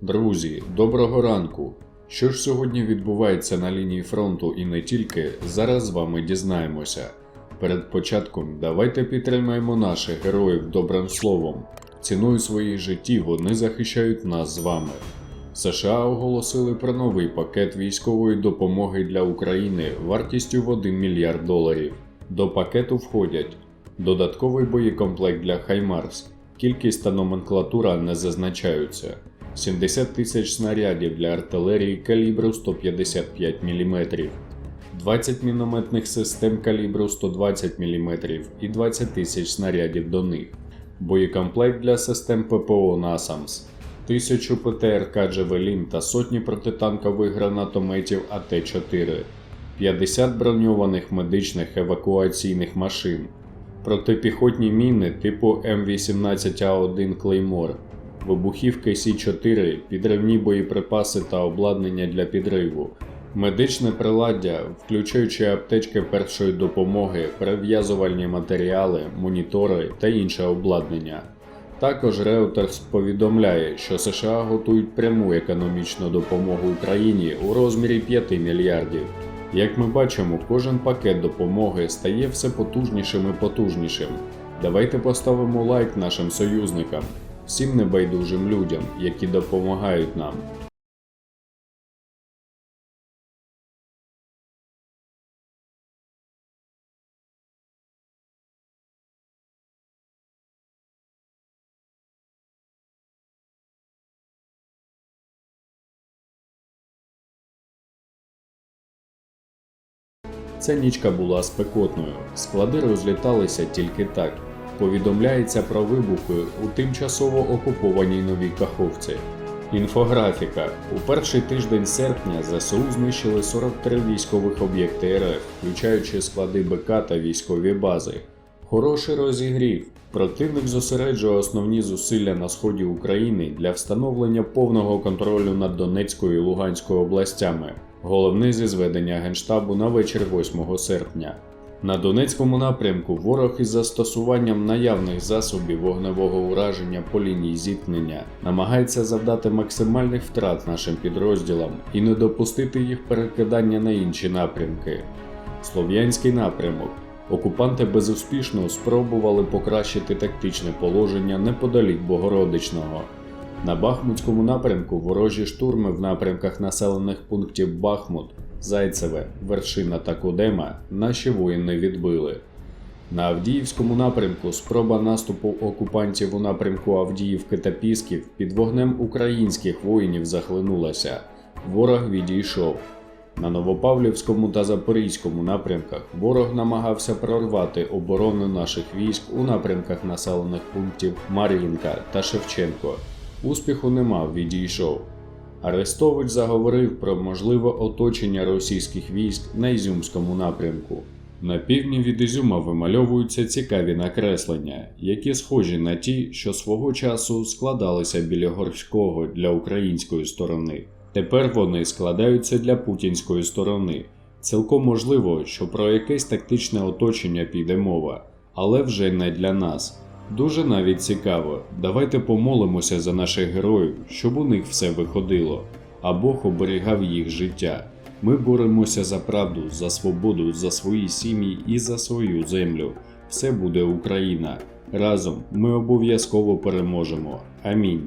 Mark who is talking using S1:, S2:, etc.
S1: Друзі, доброго ранку! Що ж сьогодні відбувається на лінії фронту і не тільки, зараз з вами дізнаємося. Перед початком давайте підтримаємо наших героїв добрим словом. Ціною своїх життів вони захищають нас з вами. США оголосили про новий пакет військової допомоги для України вартістю в 1 мільярд доларів. До пакету входять додатковий боєкомплект для Хаймарс, кількість та номенклатура не зазначаються, 70 тисяч снарядів для артилерії калібру 155 мм, 20 мінометних систем калібру 120 мм і 20 тисяч снарядів до них, боєкомплект для систем ППО «Насамс», 1000 ПТРК Джавелін та сотні протитанкових гранатометів АТ-4, 50 броньованих медичних евакуаційних машин, протипіхотні міни типу М18А1 Клеймор, вибухівки Сі-4, підривні боєприпаси та обладнання для підриву, медичне приладдя, включаючи аптечки першої допомоги, перев'язувальні матеріали, монітори та інше обладнання. Також Reuters повідомляє, що США готують пряму економічну допомогу Україні у розмірі 5 мільярдів. Як ми бачимо, кожен пакет допомоги стає все потужнішим і потужнішим. Давайте поставимо лайк нашим союзникам, всім небайдужим людям, які допомагають нам. Ця нічка була спекотною, склади розліталися тільки так. Повідомляється про вибухи у тимчасово окупованій новій Каховці. Інфографіка. У перший тиждень серпня ЗСУ знищили 43 військових об'єкти РФ, включаючи склади БК та військові бази. Хороший розігрів. Противник зосереджує основні зусилля на сході України для встановлення повного контролю над Донецькою і Луганською областями. Головне зі зведення Генштабу на вечір 8 серпня. На Донецькому напрямку ворог із застосуванням наявних засобів вогневого ураження по лінії зіткнення намагається завдати максимальних втрат нашим підрозділам і не допустити їх перекидання на інші напрямки. Слов'янський напрямок. Окупанти безуспішно спробували покращити тактичне положення неподалік Богородичного. На Бахмутському напрямку ворожі штурми в напрямках населених пунктів Бахмут, Зайцеве, Вершина та Кудема наші воїни відбили. На Авдіївському напрямку спроба наступу окупантів у напрямку Авдіївки та Пісків під вогнем українських воїнів захлинулася. Ворог відійшов. На Новопавлівському та Запорізькому напрямках ворог намагався прорвати оборону наших військ у напрямках населених пунктів Мар'їнка та Шевченко. Успіху не мав, відійшов. Арестович заговорив про можливе оточення російських військ на Ізюмському напрямку. На півдні від Ізюма вимальовуються цікаві накреслення, які схожі на ті, що свого часу складалися біля Горського для української сторони. Тепер вони складаються для путінської сторони. Цілком можливо, що про якесь тактичне оточення піде мова, але вже не для нас. Дуже навіть цікаво. Давайте помолимося за наших героїв, щоб у них все виходило, а Бог оберігав їх життя. Ми боремося за правду, за свободу, за свої сім'ї і за свою землю. Все буде Україна. Разом ми обов'язково переможемо. Амінь.